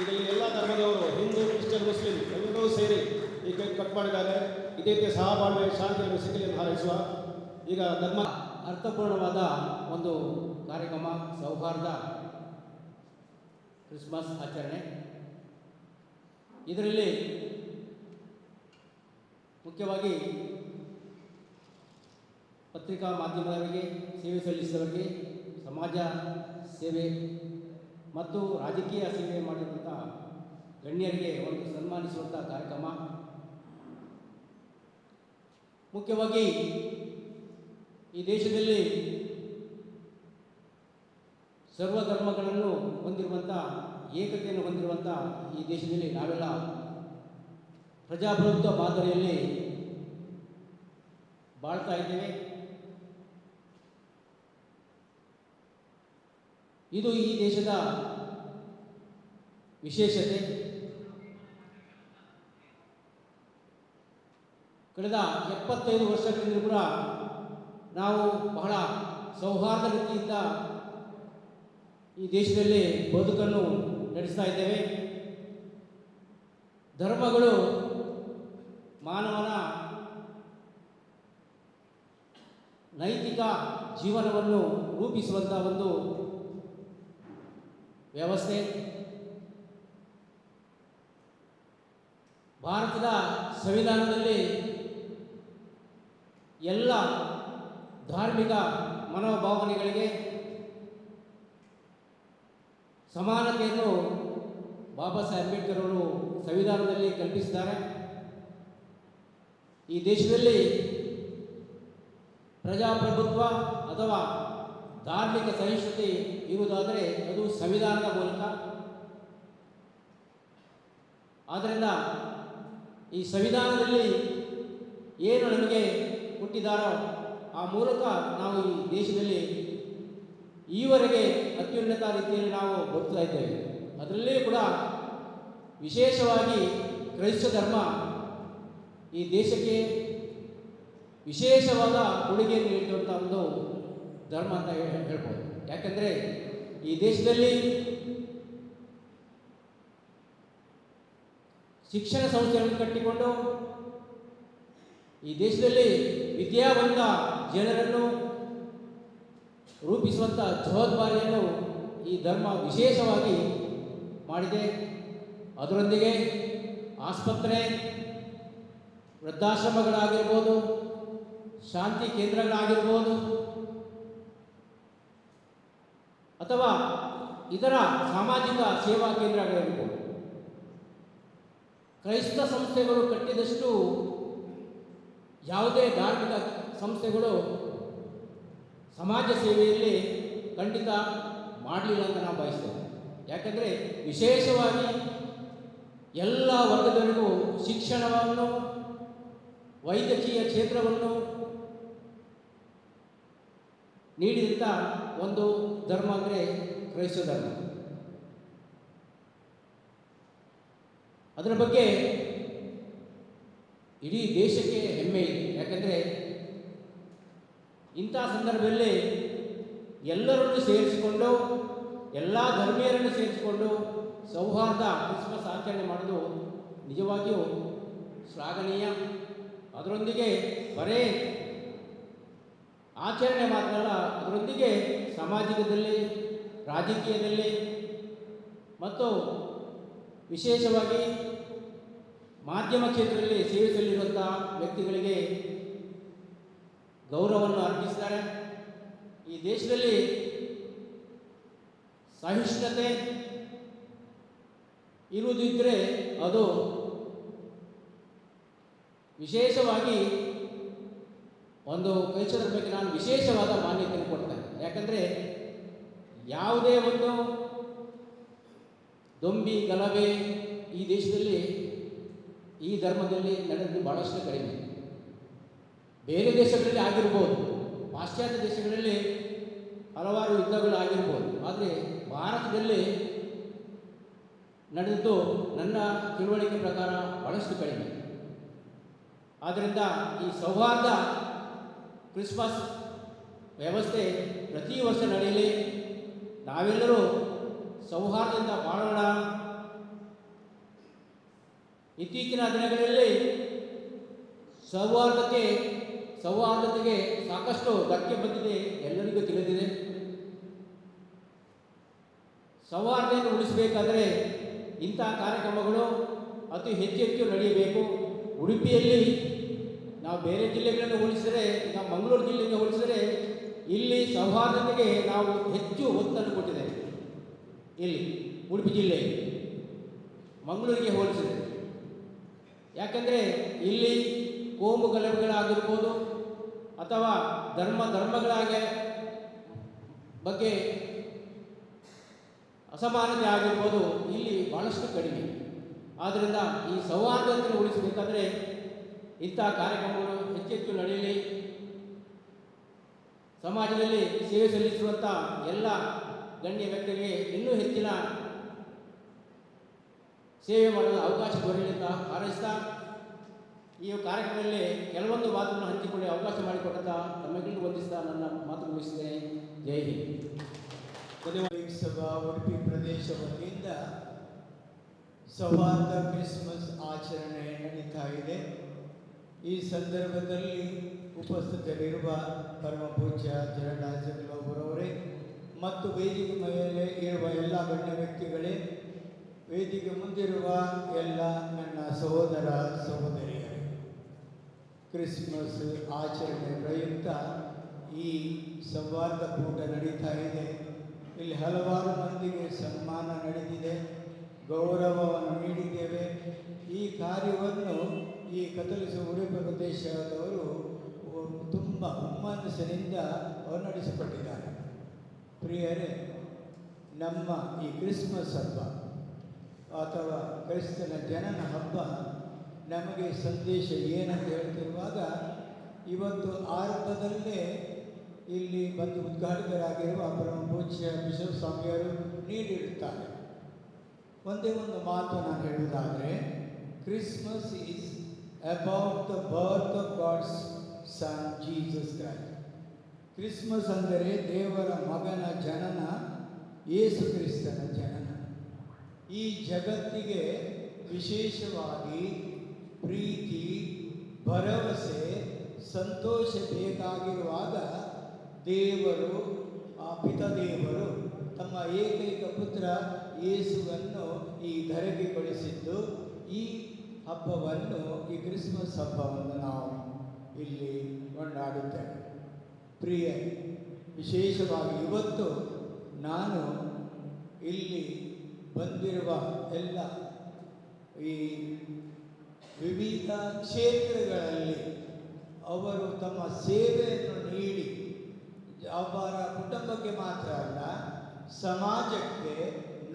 ಈ ಎಲ್ಲ ಧರ್ಮದವರು, ಹಿಂದೂ, ಕ್ರಿಶ್ಚಿಯನ್, ಮುಸ್ಲಿಂ ಎಲ್ಲರೂ ಸೇರಿ ಈ ಕಟ್ ಮಾಡಿದ್ದಾರೆ. ಇದೇ ರೀತಿ ಸಹಬಾಳ್ವೆ, ಶಾಂತಿಯನ್ನು ಎಂದು ಹಾರೈಸುವ ಈಗ ಧರ್ಮ ಅರ್ಥಪೂರ್ಣವಾದ ಒಂದು ಕಾರ್ಯಕ್ರಮ, ಸೌಹಾರ್ದ ಕ್ರಿಸ್ಮಸ್ ಆಚರಣೆ. ಇದರಲ್ಲಿ ಮುಖ್ಯವಾಗಿ ಪತ್ರಿಕಾ ಮಾಧ್ಯಮದವರಿಗೆ, ಸೇವೆ ಸಲ್ಲಿಸಿದವರಿಗೆ, ಸಮಾಜ ಸೇವೆ ಮತ್ತು ರಾಜಕೀಯ ಸೇವೆ ಮಾಡಿರುವಂಥ ಗಣ್ಯರಿಗೆ ಒಂದು ಸನ್ಮಾನಿಸುವಂಥ ಕಾರ್ಯಕ್ರಮ. ಮುಖ್ಯವಾಗಿ ಈ ದೇಶದಲ್ಲಿ ಸರ್ವ ಧರ್ಮಗಳನ್ನು ಹೊಂದಿರುವಂಥ ಏಕತೆಯನ್ನು ಹೊಂದಿರುವಂಥ ಈ ದೇಶದಲ್ಲಿ ನಾವೆಲ್ಲ ಪ್ರಜಾಪ್ರಭುತ್ವ ಮಾದರಿಯಲ್ಲಿ ಬಾಳ್ತಾ ಇದ್ದೇವೆ. ಇದು ಈ ದೇಶದ ವಿಶೇಷತೆ. ಕಳೆದ ಎಪ್ಪತ್ತೈದು ವರ್ಷಗಳಿಂದ ಕೂಡ ನಾವು ಬಹಳ ಸೌಹಾರ್ದ ರೀತಿಯಿಂದ ಈ ದೇಶದಲ್ಲಿ ಬದುಕನ್ನು ನಡೆಸ್ತಾ ಇದ್ದೇವೆ. ಧರ್ಮಗಳು ಮಾನವನ ನೈತಿಕ ಜೀವನವನ್ನು ರೂಪಿಸುವಂಥ ಒಂದು ವ್ಯವಸ್ಥೆ. ಭಾರತದ ಸಂವಿಧಾನದಲ್ಲಿ ಎಲ್ಲ ಧಾರ್ಮಿಕ ಮನೋಭಾವನೆಗಳಿಗೆ ಸಮಾನತೆಯನ್ನು ಬಾಬಾ ಸಾಹೇಬ್ ಅಂಬೇಡ್ಕರ್ ಅವರು ಸಂವಿಧಾನದಲ್ಲಿ ಕಲ್ಪಿಸಿದ್ದಾರೆ. ಈ ದೇಶದಲ್ಲಿ ಪ್ರಜಾಪ್ರಭುತ್ವ ಅಥವಾ ಧಾರ್ಮಿಕ ಸಹಿಷ್ಣುತೆ ಇರುವುದಾದರೆ ಅದು ಸಂವಿಧಾನದ ಮೂಲಕ. ಆದ್ದರಿಂದ ಈ ಸಂವಿಧಾನದಲ್ಲಿ ಏನು ನಮಗೆ ಹುಟ್ಟಿದಾರೋ ಆ ಮೂಲಕ ನಾವು ಈ ದೇಶದಲ್ಲಿ ಈವರೆಗೆ ಅತ್ಯುನ್ನತ ರೀತಿಯಲ್ಲಿ ನಾವು ಬದುಕ್ತಾ ಇದ್ದೇವೆ. ಅದರಲ್ಲೇ ಕೂಡ ವಿಶೇಷವಾಗಿ ಕ್ರೈಸ್ತ ಧರ್ಮ ಈ ದೇಶಕ್ಕೆ ವಿಶೇಷವಾದ ಕೊಡುಗೆಯನ್ನು ನೀಡಿರುವಂಥ ಒಂದು ಧರ್ಮ ಅಂತ ಹೇಳಿ ಹೇಳ್ಬೋದು. ಯಾಕಂದರೆ ಈ ದೇಶದಲ್ಲಿ ಶಿಕ್ಷಣ ಸಂಸ್ಥೆಗಳನ್ನು ಕಟ್ಟಿಕೊಂಡು ಈ ದೇಶದಲ್ಲಿ ವಿದ್ಯಾವಂತ ಜನರನ್ನು ರೂಪಿಸುವಂಥ ಜವಾಬ್ದಾರಿಯನ್ನು ಈ ಧರ್ಮ ವಿಶೇಷವಾಗಿ ಮಾಡಿದೆ. ಅದರೊಂದಿಗೆ ಆಸ್ಪತ್ರೆ, ವೃದ್ಧಾಶ್ರಮಗಳಾಗಿರ್ಬೋದು, ಶಾಂತಿ ಕೇಂದ್ರಗಳಾಗಿರ್ಬೋದು ಅಥವಾ ಇದರ ಸಾಮಾಜಿಕ ಸೇವಾ ಕೇಂದ್ರಗಳಿರ್ಬೋದು. ಕ್ರೈಸ್ತ ಸಂಸ್ಥೆಗಳು ಕಟ್ಟಿದಷ್ಟು ಯಾವುದೇ ಧಾರ್ಮಿಕ ಸಂಸ್ಥೆಗಳು ಸಮಾಜ ಸೇವೆಯಲ್ಲಿ ಖಂಡಿತ ಮಾಡಲಿಲ್ಲ ಅಂತ ನಾವು ಬಯಸ್ತೇವೆ ಯಾಕಂದರೆ ವಿಶೇಷವಾಗಿ ಎಲ್ಲ ವರ್ಗದವರಿಗೂ ಶಿಕ್ಷಣವನ್ನು, ವೈದ್ಯಕೀಯ ಕ್ಷೇತ್ರವನ್ನು ನೀಡಿದಂಥ ಒಂದು ಧರ್ಮ ಅಂದರೆ ಕ್ರೈಸ್ತ ಧರ್ಮ. ಅದರ ಬಗ್ಗೆ ಇಡೀ ದೇಶಕ್ಕೆ ಹೆಮ್ಮೆ ಇದೆ. ಯಾಕಂದರೆ ಇಂಥ ಸಂದರ್ಭದಲ್ಲಿ ಎಲ್ಲರನ್ನು ಸೇರಿಸಿಕೊಂಡು, ಎಲ್ಲ ಧರ್ಮೀಯರನ್ನು ಸೇರಿಸಿಕೊಂಡು ಸೌಹಾರ್ದ ಕ್ರಿಸ್ಮಸ್ ಆಚರಣೆ ಮಾಡೋದು ನಿಜವಾಗಿಯೂ ಶ್ಲಾಘನೀಯ. ಅದರೊಂದಿಗೆ ಬರೇ ಆಚರಣೆ ಮಾತ್ರ ಅಲ್ಲ ಅದರೊಂದಿಗೆ ಸಾಮಾಜಿಕದಲ್ಲಿ, ರಾಜಕೀಯದಲ್ಲಿ, ಮತ್ತು ವಿಶೇಷವಾಗಿ ಮಾಧ್ಯಮ ಕ್ಷೇತ್ರದಲ್ಲಿ ಸೇವೆ ಸಲ್ಲಿರುವಂಥ ವ್ಯಕ್ತಿಗಳಿಗೆ ಗೌರವವನ್ನು ಅರ್ಪಿಸಿದ್ದಾರೆ. ಈ ದೇಶದಲ್ಲಿ ಸಹಿಷ್ಣುತೆ ಇರುವುದಿದ್ದರೆ ಅದು ವಿಶೇಷವಾಗಿ ಒಂದು ಕಲ್ಚರ್ ಬಗ್ಗೆ ನಾನು ವಿಶೇಷವಾದ ಮಾನ್ಯತೆಯನ್ನು ಕೊಡ್ತೇನೆ. ಯಾಕಂದರೆ ಯಾವುದೇ ಒಂದು ದೊಂಬಿ, ಗಲಭೆ ಈ ದೇಶದಲ್ಲಿ, ಈ ಧರ್ಮದಲ್ಲಿ ನಡೆದು ಭಾಳಷ್ಟು ಕಡಿಮೆ. ಬೇರೆ ದೇಶಗಳಲ್ಲಿ ಆಗಿರ್ಬೋದು, ಪಾಶ್ಚಾತ್ಯ ದೇಶಗಳಲ್ಲಿ ಹಲವಾರು ಯುದ್ಧಗಳು ಆಗಿರ್ಬೋದು, ಆದರೆ ಭಾರತದಲ್ಲಿ ನಡೆದಿದ್ದು ನನ್ನ ತಿಳುವಳಿಕೆ ಪ್ರಕಾರ ಭಾಳಷ್ಟು ಕಡಿಮೆ. ಆದ್ದರಿಂದ ಈ ಸೌಹಾರ್ದ ಕ್ರಿಸ್ಮಸ್ ವ್ಯವಸ್ಥೆ ಪ್ರತಿ ವರ್ಷ ನಡೆಯಲಿ. ನಾವೆಲ್ಲರೂ ಸೌಹಾರ್ದದಿಂದ ಬಾಳೋಣ. ಇತ್ತೀಚಿನ ದಿನಗಳಲ್ಲಿ ಸೌಹಾರ್ದಕ್ಕೆ, ಸೌಹಾರ್ದತೆಗೆ ಸಾಕಷ್ಟು ಧಕ್ಕೆ ಬಂದಿದೆ ಎಲ್ಲರಿಗೂ ತಿಳಿದಿದೆ. ಸೌಹಾರ್ದೆಯನ್ನು ಉಳಿಸಬೇಕಾದರೆ ಇಂಥ ಕಾರ್ಯಕ್ರಮಗಳು ಅತಿ ಹೆಚ್ಚು ಹೆಚ್ಚು ನಡೆಯಬೇಕು. ಉಡುಪಿಯಲ್ಲಿ ನಾವು ಬೇರೆ ಜಿಲ್ಲೆಗಳನ್ನು ಹೋಲಿಸಿದರೆ, ನಾವು ಮಂಗಳೂರು ಜಿಲ್ಲೆಗೆ ಹೋಲಿಸಿದರೆ ಇಲ್ಲಿ ಸೌಹಾರ್ದತೆಗೆ ನಾವು ಹೆಚ್ಚು ಒತ್ತನ್ನು ಕೊಟ್ಟಿದೆ ಇಲ್ಲಿ ಉಡುಪಿ ಜಿಲ್ಲೆ ಮಂಗಳೂರಿಗೆ ಹೋಲಿಸಿದರೆ. ಯಾಕಂದರೆ ಇಲ್ಲಿ ಕೋಮು ಗಲಭೆಗಳಾಗಿರ್ಬೋದು ಅಥವಾ ಧರ್ಮ ಧರ್ಮಗಳಾಗೆ ಬಗ್ಗೆ ಅಸಮಾನತೆ ಆಗಿರ್ಬೋದು, ಇಲ್ಲಿ ಭಾಳಷ್ಟು ಕಡಿಮೆ. ಆದ್ದರಿಂದ ಈ ಸೌಹಾರ್ದತೆಯನ್ನು ಉಳಿಸಬೇಕಾದ್ರೆ ಇಂಥ ಕಾರ್ಯಕ್ರಮಗಳು ಹೆಚ್ಚೆಚ್ಚು ನಡೆಯಲಿ. ಸಮಾಜದಲ್ಲಿ ಸೇವೆ ಸಲ್ಲಿಸುವಂಥ ಎಲ್ಲ ಗಣ್ಯ ವ್ಯಕ್ತಿಗಳಿಗೆ ಇನ್ನೂ ಹೆಚ್ಚಿನ ಸೇವೆ ಮಾಡಲು ಅವಕಾಶ ದೊರೆಯಲಿ ಅಂತ ಹಾರೈಸ್ತಾ, ಈ ಕಾರ್ಯಕ್ರಮದಲ್ಲಿ ಕೆಲವೊಂದು ಮಾತನ್ನು ಹಂಚಿಕೊಳ್ಳಿ, ಅವಕಾಶ ಮಾಡಿಕೊಟ್ಟಂತ ತಮ್ಮೆಲ್ಲರಿಗೂ ವಂದಿಸ್ತಾ ನನ್ನ ಮಾತು ಮುಗಿಸಿದ್ದೇನೆ. ಜೈ ಹಿಂದ್. ಸಭಾ ಉಡುಪಿ ಪ್ರದೇಶ ವತಿಯಿಂದ ಸೌಹಾರ್ದ ಕ್ರಿಸ್ಮಸ್ ಆಚರಣೆ ನಡೀತಾ ಈ ಸಂದರ್ಭದಲ್ಲಿ ಉಪಸ್ಥಿತರಿರುವ ಪರಮ ಪೂಜ್ಯ ಜರಡಾಜಗಳವರವರೇ ಮತ್ತು ವೇದಿಕೆ ಮೇಲೆ ಇರುವ ಎಲ್ಲ ಗಣ್ಯ ವ್ಯಕ್ತಿಗಳೇ, ವೇದಿಕೆ ಮುಂದಿರುವ ಎಲ್ಲ ನನ್ನ ಸಹೋದರ ಸಹೋದರಿಯರೇ, ಕ್ರಿಸ್ಮಸ್ ಆಚರಣೆ ಪ್ರಯುಕ್ತ ಈ ಸಂವಾದ ಕೂಟ ನಡೀತಾ ಇದೆ. ಇಲ್ಲಿ ಹಲವಾರು ಮಂದಿಗೆ ಸನ್ಮಾನ ನಡೆದಿದೆ, ಗೌರವವನ್ನು ನೀಡಿದ್ದೇವೆ. ಈ ಕಾರ್ಯವನ್ನು ಈ ಕತ್ತಲಿಸ ಉಡುಪಿ ಪ್ರದೇಶದವರು ತುಂಬ ಹುಮ್ಮನಸ್ಸಿನಿಂದ ಅವರು ನಡೆಸಿಕೊಟ್ಟಿದ್ದಾರೆ ಪ್ರಿಯರೇ, ನಮ್ಮ ಈ ಕ್ರಿಸ್ಮಸ್ ಹಬ್ಬ ಅಥವಾ ಕ್ರಿಸ್ತನ ಜನನ ಹಬ್ಬ ನಮಗೆ ಸಂದೇಶ ಏನಂತ ಹೇಳ್ತಿರುವಾಗ, ಇವತ್ತು ಆರಂಭದಲ್ಲೇ ಇಲ್ಲಿ ಬಂದು ಉದ್ಘಾಟಕರಾಗಿರುವ ಪರಮ ಪೂಜ್ಯ ಬಿಷಪ್ ಸ್ವಾಮಿಯವರು ನೀಡಿರುತ್ತಾರೆ. ಒಂದೇ ಒಂದು ಮಾತು ನಾನು ಹೇಳುವುದಾದರೆ, Christmas is about the birth of God's son Jesus Christ Christmas ಅಂದರೆ ದೇವರ ಮಗನ ಜನನ, ಯೇಸು ಕ್ರಿಸ್ತನ ಜನನ. ಈ ಜಗತ್ತಿಗೆ ವಿಶೇಷವಾಗಿ ಪ್ರೀತಿ, ಭರವಸೆ, ಸಂತೋಷ ಬೇಕಾಗಿರುವಾಗ ದೇವರು, ಆ ಪಿತದೇವರು ತಮ್ಮ ಏಕೈಕ ಪುತ್ರ ಯೇಸುವನ್ನು ಈ ಧರೆಗೆ ಕಳಿಸಿದ್ದು ಈ ಹಬ್ಬವನ್ನು ಈ ಕ್ರಿಸ್ಮಸ್ ಹಬ್ಬವನ್ನು ನಾವು ಇಲ್ಲಿ ಕೊಂಡಾಡುತ್ತೇವೆ ಪ್ರಿಯ, ವಿಶೇಷವಾಗಿ ಇವತ್ತು ನಾನು ಇಲ್ಲಿ ಬಂದಿರುವ ಎಲ್ಲ ಈ ವಿವಿಧ ಕ್ಷೇತ್ರಗಳಲ್ಲಿ ಅವರು ತಮ್ಮ ಸೇವೆಯನ್ನು ನೀಡಿ, ಅವರ ಕುಟುಂಬಕ್ಕೆ ಮಾತ್ರ ಅಲ್ಲ, ಸಮಾಜಕ್ಕೆ,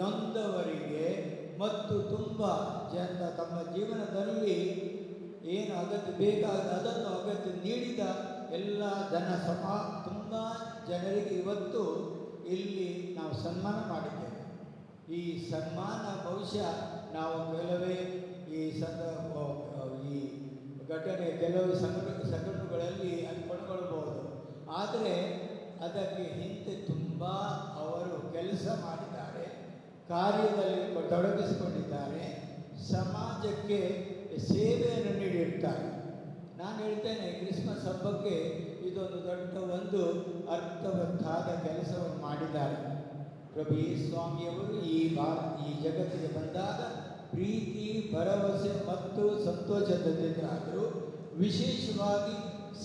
ನೊಂದವರಿಗೆ ಮತ್ತು ತುಂಬ ಜನ ತಮ್ಮ ಜೀವನದಲ್ಲಿ ಏನು ಅಗತ್ಯ ಬೇಕಾದ ಅದನ್ನು ಅಗತ್ಯ ನೀಡಿದ ಎಲ್ಲ ಜನ ಸಮಾ, ತುಂಬ ಜನರಿಗೆ ಇವತ್ತು ಇಲ್ಲಿ ನಾವು ಸನ್ಮಾನ ಮಾಡಿದ್ದೇವೆ. ಈ ಸನ್ಮಾನ ಬಹುಶಃ ನಾವು ಕೆಲವೇ ಈ ಸಂದ ಈ ಘಟನೆ ಕೆಲವು ಸಂಘಟ ಸಂಘಟನೆಗಳಲ್ಲಿ ಅಂದ್ಕೊಂಡ್ಕೊಳ್ಬಹುದು ಆದರೆ ಅದಕ್ಕೆ ಹಿಂದೆ ತುಂಬ ಅವರು ಕೆಲಸ ಮಾಡಿದ್ದಾರೆ ಕಾರ್ಯದಲ್ಲಿ ತೊಡಗಿಸಿಕೊಂಡಿದ್ದಾರೆ. ಸಮಾಜಕ್ಕೆ ಸೇವೆಯನ್ನು ನೀಡಿರ್ತಾರೆ. ನಾನು ಹೇಳ್ತೇನೆ, ಕ್ರಿಸ್ಮಸ್ ಹಬ್ಬಕ್ಕೆ ಇದೊಂದು ದೊಡ್ಡ ಒಂದು ಅರ್ಥವತ್ತಾದ ಕೆಲಸವನ್ನು ಮಾಡಿದ್ದಾರೆ. ಪ್ರಭು ಸ್ವಾಮಿಯವರು ಈ ಬಾ ಈ ಜಗತ್ತಿಗೆ ಬಂದಾಗ ಪ್ರೀತಿ, ಭರವಸೆ ಮತ್ತು ಸಂತೋಷದಿಂದಾದರೂ ವಿಶೇಷವಾಗಿ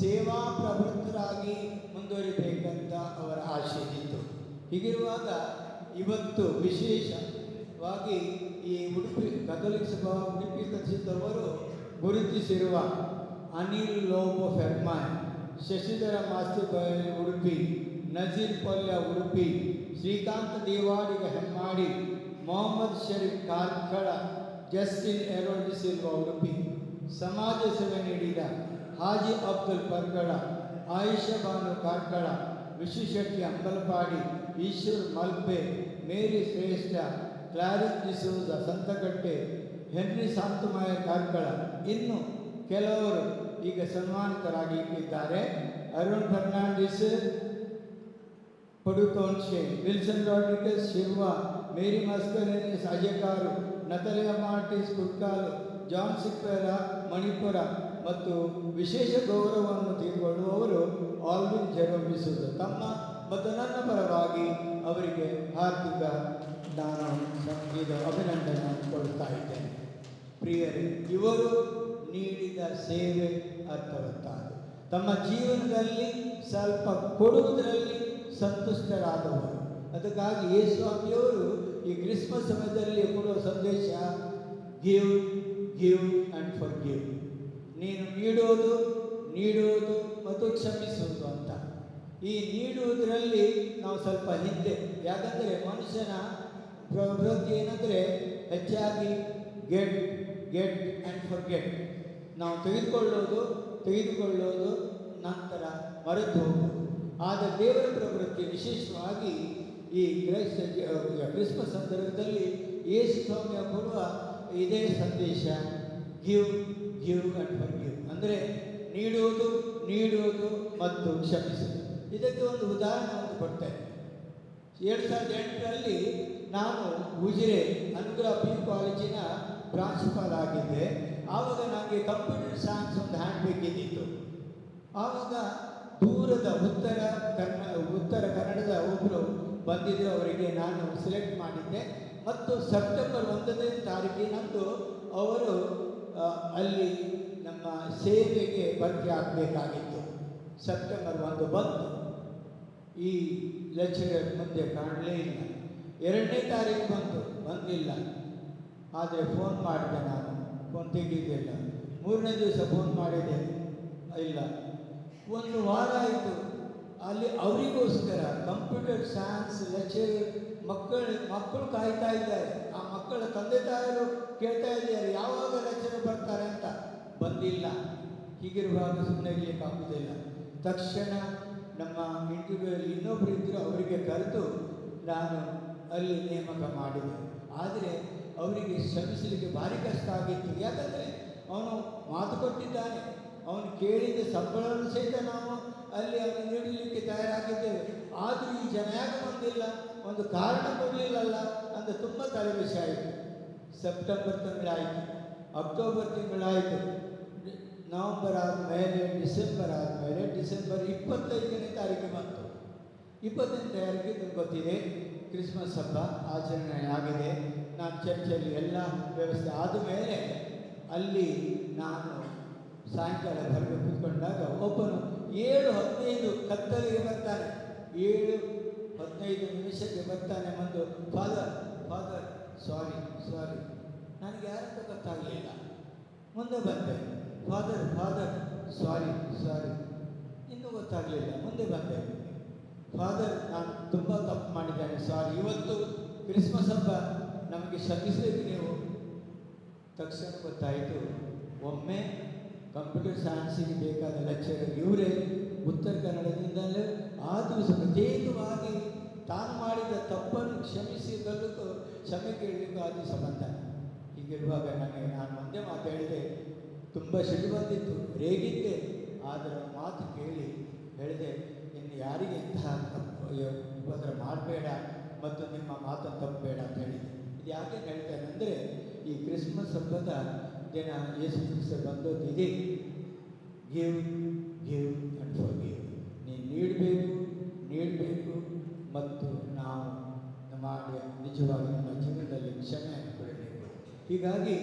ಸೇವಾ ಪ್ರವೃತ್ತರಾಗಿ ಮುಂದುವರಿಬೇಕಂತ ಅವರ ಆಶೆ ಇತ್ತು. ಹೀಗಿರುವಾಗ ಇವತ್ತು ವಿಶೇಷವಾಗಿ ಈ ಉಡುಪಿ ಕಥೋಲಿಕ್ ಸಭಾ ಉಡುಪಿ ಕಥಿಸಿದವರು ಗುರುತಿಸಿರುವ ಅನಿಲ್ ಲೋಬೋ ಫೆರ್ಮಾನ್, ಶಶಿಧರ ಮಾಸ್ತಿ ಉಡುಪಿ, ನಜೀರ್ ಪಲ್ಯ ಉಡುಪಿ, ಶ್ರೀಕಾಂತ ದೇವಾಡಿಗ ಹೆಮ್ಮಾಡಿ, ಮೊಹಮ್ಮದ್ ಶರೀಫ್ ಕಾರ್ಕಳ, ಜಸ್ಟಿನ್ ಎರೋಡಿ ಸಿಲ್ವಾ ಉಡುಪಿ ಸಮಾಜ ಸೇವೆ ನೀಡಿದ Haji Abdul Parkala Ayusha Banu Karkala Vishwashetty Ambalapadi Ishwar Malpe, Mary Shreshta, Clarice ಡಿಸೂಜ, ಸಂತಕಟ್ಟೆ, henry ಸಾಂತಮಯ Karkala. ಇನ್ನು ಕೆಲವರು ಈಗ ಸನ್ಮಾನಿತರಾಗಿ ಇದ್ದಾರೆ Arun Fernandes Padukonshe Wilson Rodrigues, Shirva, Mary Mascarenhas Ajakaru, Natalia Martis Kutkalu John Sikpera Manipura ಮತ್ತು ವಿಶೇಷ ಗೌರವವನ್ನು ತೆಗೆದುಕೊಳ್ಳುವವರು ಆಲ್ವಿನ್ ಜೆರೋಮಿಸುವುದು ತಮ್ಮ ಮತ್ತು ನನ್ನ ಪರವಾಗಿ ಅವರಿಗೆ ಹಾರ್ದಿಕ ನಾನು ಸಂಗೀತ, ಅಭಿನಂದನೆ ಕೊಡ್ತಾ ಇದ್ದೇನೆ. ಪ್ರಿಯರೇ, ಇವರು ನೀಡಿದ ಸೇವೆ ಅರ್ಥವತ್ತಾದ ತಮ್ಮ ಜೀವನದಲ್ಲಿ ಸ್ವಲ್ಪ ಕೊಡುವುದರಲ್ಲಿ ಸಂತುಷ್ಟರಾದವರು. ಅದಕ್ಕಾಗಿ ಯೇಸ್ವಾಮಿಯವರು ಈ ಕ್ರಿಸ್ಮಸ್ ಸಮಯದಲ್ಲಿ ಕೊಡುವ ಸಂದೇಶ give give and forgive ನೀನು ನೀಡೋದು ನೀಡುವುದು ಮತ್ತು ಕ್ಷಮಿಸುವುದು ಅಂತ. ಈ ನೀಡುವುದರಲ್ಲಿ ನಾವು ಸ್ವಲ್ಪ ಹಿಂದೆ ಯಾಕಂದರೆ ಮನುಷ್ಯನ ಪ್ರವೃತ್ತಿ ಏನಂದರೆ ಹೆಚ್ಚಾಗಿ get get and forget ನಾವು ತೆಗೆದುಕೊಳ್ಳೋದು ತೆಗೆದುಕೊಳ್ಳೋದು, ನಂತರ ಮರೆತು ಹೋಗೋದು. ಆದರೆ ದೇವರ ಪ್ರವೃತ್ತಿ ವಿಶೇಷವಾಗಿ ಈ ಕ್ರೈಸ್ತ ಕ್ರಿಸ್ಮಸ್ ಸಂದರ್ಭದಲ್ಲಿ ಯೇಸು ಸ್ವಾಮಿಯ ಕೊಡುವ ಇದೇ ಸಂದೇಶ ಗಿವ್ ಗಿವ್ ಅಂಡ್ ಫರ್ ಅಂದರೆ ನೀಡುವುದು ನೀಡುವುದು ಮತ್ತು ಕ್ಷಮಿಸುವುದು. ಇದಕ್ಕೆ ಒಂದು ಉದಾಹರಣೆ ಕೊಡ್ತೇನೆ. ಎರಡು ಸಾವಿರದ ಎಂಟರಲ್ಲಿ ನಾನು ಉಜಿರೆ ಅನುಗ್ರಹ ಪಿ ಕಾಲೇಜಿನ ಪ್ರಾಂಶುಪಾಲ ಆಗಿದ್ದೆ. ಆವಾಗ ನನಗೆ ಕಂಪ್ಯೂಟರ್ ಸೈನ್ಸ್ ಒಂದು ಹ್ಯಾಂಡ್ ಬೇಕಿದ್ದಿತ್ತು ಆವಾಗ ದೂರದ ಉತ್ತರ ಕನ್ನ, ಉತ್ತರ ಕನ್ನಡದ ಒಬ್ಬರು ಬಂದಿದ್ದು ಅವರಿಗೆ ನಾನು ಸೆಲೆಕ್ಟ್ ಮಾಡಿದ್ದೆ. ಮತ್ತು ಸೆಪ್ಟೆಂಬರ್ ಒಂದನೇ ತಾರೀಕಿನಂದು ಅವರು ಅಲ್ಲಿ ನಮ್ಮ ಸೇವೆಗೆ ಭರ್ತಿ ಆಗಬೇಕಾಗಿತ್ತು ಸೆಪ್ಟೆಂಬರ್ ಒಂದು ಬಂತು. ಈ ಲೆಕ್ಚರರ್ ಮುಂದೆ ಕಾಣಲೇ ಇಲ್ಲ. ಎರಡನೇ ತಾರೀಕು ಬಂತು. ಬಂದಿಲ್ಲ. ಆದರೆ ಫೋನ್ ಮಾಡಿದೆ ನಾನು. ಫೋನ್ ತೆಗೆದಿಲ್ಲ ಮೂರನೇ ದಿವಸ ಫೋನ್ ಮಾಡಿದೆ. ಇಲ್ಲ. ಒಂದು ವಾರ ಆಯಿತು. ಅಲ್ಲಿ ಅವರಿಗೋಸ್ಕರ ಕಂಪ್ಯೂಟರ್ ಸೈನ್ಸ್ ಲೆಕ್ಚರ್ ಮಕ್ಕಳು ಮಕ್ಕಳು ಕಾಯ್ತಾ ಇದ್ದಾರೆ. ಆ ಮಕ್ಕಳ ತಂದೆ ತಾಯರು ಕೇಳ್ತಾ ಯಾವ ಯಾವಾಗ ರಚನೆ ಬರ್ತಾರೆ ಅಂತ? ಬಂದಿಲ್ಲ. ಹೀಗಿರುವಾಗ ಸುಮ್ಮನೆ ಇರಲಿಕ್ಕಾಗುವುದಿಲ್ಲ ತಕ್ಷಣ ನಮ್ಮ ಇಂಟರ್ವ್ಯೂಯಲ್ಲಿ ಇನ್ನೊಬ್ಬರು ಇದ್ದರು ಅವರಿಗೆ ಕರೆದು ನಾನು ಅಲ್ಲಿ ನೇಮಕ ಮಾಡಿದೆ. ಆದರೆ ಅವರಿಗೆ ಶ್ರಮಿಸಲಿಕ್ಕೆ ಭಾರಿ ಕಷ್ಟ ಆಗಿತ್ತು. ಯಾಕಂದರೆ ಅವನು ಮಾತು ಕೊಟ್ಟಿದ್ದಾನೆ. ಅವನು ಕೇಳಿದ ಸಂಬಳವನ್ನು ಸಹಿತ ನಾವು ಅಲ್ಲಿ ಅವನು ನೀಡಲಿಕ್ಕೆ ತಯಾರಾಗಿದ್ದೇವೆ. ಆದರೂ ಈ ಜನ ಯಾಕೆ ಬಂದಿಲ್ಲ? ಒಂದು ಕಾರಣ ಕೊಡಲಿಲ್ಲಲ್ಲ ಅಂತ ತುಂಬ ತಲೆಬಿಸಿ ಆಯಿತು. ಸೆಪ್ಟೆಂಬರ್ ತಿಂಗಳಾಯಿತು ಅಕ್ಟೋಬರ್ ತಿಂಗಳಾಯಿತು. ನವಂಬರ್ ಆದಮೇಲೆ ಡಿಸೆಂಬರ್ ಆದಮೇಲೆ ಡಿಸೆಂಬರ್ ಇಪ್ಪತ್ತೈದನೇ ತಾರೀಕು ಬಂತು. ಇಪ್ಪತ್ತನೇ ತಾರೀಕಿಗೆ ನಿಮ್ಗೆ ಗೊತ್ತಿದೆ ಕ್ರಿಸ್ಮಸ್ ಹಬ್ಬ ಆಚರಣೆ ಆಗಿದೆ. ನಾನು ಚರ್ಚಲ್ಲಿ ಎಲ್ಲ ವ್ಯವಸ್ಥೆ ಆದಮೇಲೆ ಅಲ್ಲಿ ನಾನು ಸಾಯಂಕಾಲ ಹೊರಗೆ ಕೂತ್ಕೊಂಡಾಗ ಒಬ್ಬನು ಏಳು ಹದಿನೈದು ಕತ್ತಲಿಗೆ ಬರ್ತಾನೆ. ಏಳು ಹದಿನೈದು ನಿಮಿಷಕ್ಕೆ ಬರ್ತಾನೆ ಬಂದು ಫಾದರ್ ಫಾದರ್ ಸಾರಿ ಸಾರಿ ನನಗೆ ಯಾರಂತ ಗೊತ್ತಾಗಲಿಲ್ಲ ಮುಂದೆ ಬಂದೆ. ಫಾದರ್ ಫಾದರ್ ಸಾರಿ ಸಾರಿ ಇನ್ನೂ ಗೊತ್ತಾಗಲಿಲ್ಲ ಮುಂದೆ ಬಂದೆ. ಫಾದರ್ ನಾನು ತುಂಬ ತಪ್ಪು ಮಾಡಿದ್ದೇನೆ. ಸಾರಿ ಇವತ್ತು ಕ್ರಿಸ್ಮಸ್ ಹಬ್ಬ ನಮಗೆ ಶ್ರಮಿಸಬೇಕು ನೀವು ತಕ್ಷಣ ಗೊತ್ತಾಯಿತು. ಒಮ್ಮೆ ಕಂಪ್ಯೂಟರ್ ಸೈನ್ಸಿಗೆ ಬೇಕಾದ ಲೆಕ್ಚರ್ ಇವರೇ ಉತ್ತರ ಕನ್ನಡದಿಂದಲೇ ಆ ದಿವಸ ಪ್ರತ್ಯೇಕವಾಗಿ ತಾನು ಮಾಡಿದ ತಪ್ಪನ್ನು ಕ್ಷಮಿಸಿದಲ್ಲೂ ಕ್ಷಮೆ ಕೇಳಲಿಕ್ಕೂ ಅದು ಸಂಬಂಧ ಹೀಗಿರುವಾಗ ನನಗೆ ನಾನು ಒಂದೇ ಮಾತು ಹೇಳಿದೆ, ತುಂಬ ಸಿಡಿ ಬಂದಿತ್ತು ರೇಗಿದ್ದೆ, ಆದರೆ ಮಾತು ಕೇಳಿ ಹೇಳಿದೆ, ಇನ್ನು ಯಾರಿಗೆ ಇಂತಹ ಉಪದ್ರ ಮಾಡಬೇಡ ಮತ್ತು ನಿಮ್ಮ ಮಾತನ್ನು ತಪ್ಪಬೇಡ ಅಂತ ಹೇಳಿದೆ. ಇದು ಯಾಕೆ ಹೇಳ್ತೇನೆ ಅಂದರೆ, ಈ ಕ್ರಿಸ್ಮಸ್ ಹಬ್ಬದ ದಿನ ಯೇಸು ಕ್ರಿಸ್ತ ಬಂದದ್ದು ಇದೆ give give and forgive ನೀನು ನೀಡಬೇಕು ನೀಡಬೇಕು ಮತ್ತು ನಾವು ಮಾಡಿ ನಿಜವಾಗಿ ನಮ್ಮ ಜೀವನದಲ್ಲಿ ಕ್ಷಮೆಯನ್ನು ಕೊಡಬೇಕು ಹೀಗಾಗಿ